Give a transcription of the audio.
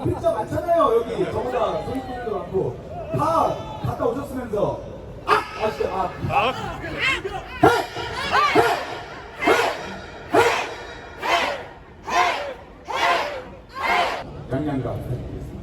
목격자 많잖아요 여기 저보다 소속분도 많고 다 갔다 오셨으면서 아아아 아. 양양가 부탁드리겠습니다